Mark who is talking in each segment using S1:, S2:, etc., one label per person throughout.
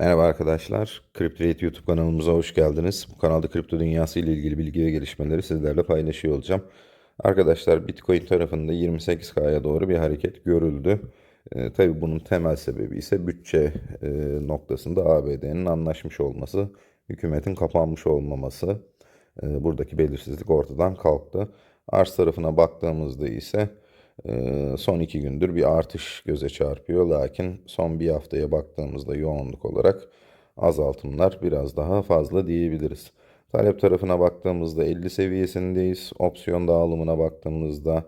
S1: Merhaba arkadaşlar. CryptoRate YouTube kanalımıza hoş geldiniz. Bu kanalda kripto dünyası ile ilgili bilgi ve gelişmeleri sizlerle paylaşıyor olacağım. Arkadaşlar Bitcoin tarafında 28K'ya doğru bir hareket görüldü. Ee, tabii bunun temel sebebi ise bütçe e, noktasında ABD'nin anlaşmış olması, hükümetin kapanmış olmaması. E, buradaki belirsizlik ortadan kalktı. Arz tarafına baktığımızda ise son iki gündür bir artış göze çarpıyor. Lakin son bir haftaya baktığımızda yoğunluk olarak azaltımlar biraz daha fazla diyebiliriz. Talep tarafına baktığımızda 50 seviyesindeyiz. Opsiyon dağılımına baktığımızda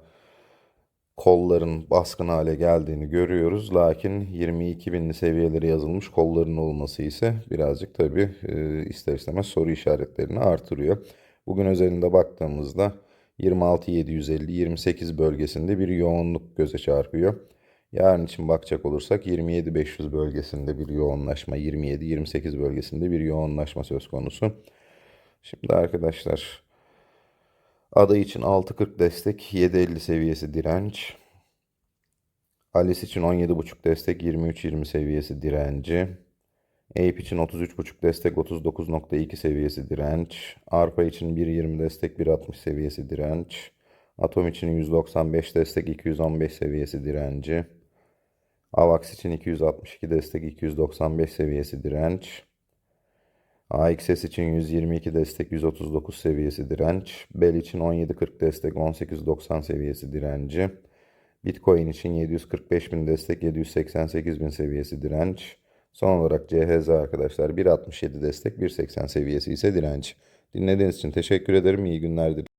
S1: kolların baskın hale geldiğini görüyoruz. Lakin 22 binli seviyeleri yazılmış kolların olması ise birazcık tabii e, ister istemez soru işaretlerini artırıyor. Bugün özelinde baktığımızda 26.750-28 bölgesinde bir yoğunluk göze çarpıyor. Yarın için bakacak olursak 27.500 bölgesinde bir yoğunlaşma, 27-28 bölgesinde bir yoğunlaşma söz konusu. Şimdi arkadaşlar aday için 6.40 destek, 7.50 seviyesi direnç. Alice için 17.5 destek, 23.20 seviyesi direnci. Ape için 33.5 destek 39.2 seviyesi direnç. Arpa için 1.20 destek 1.60 seviyesi direnç. Atom için 195 destek 215 seviyesi direnci. AVAX için 262 destek 295 seviyesi direnç. AXS için 122 destek 139 seviyesi direnç. Bell için 17.40 destek 18.90 seviyesi direnci. Bitcoin için 745 bin destek 788 bin seviyesi direnç. Son olarak CHZ arkadaşlar 1.67 destek 1.80 seviyesi ise direnç. Dinlediğiniz için teşekkür ederim. İyi günler dilerim.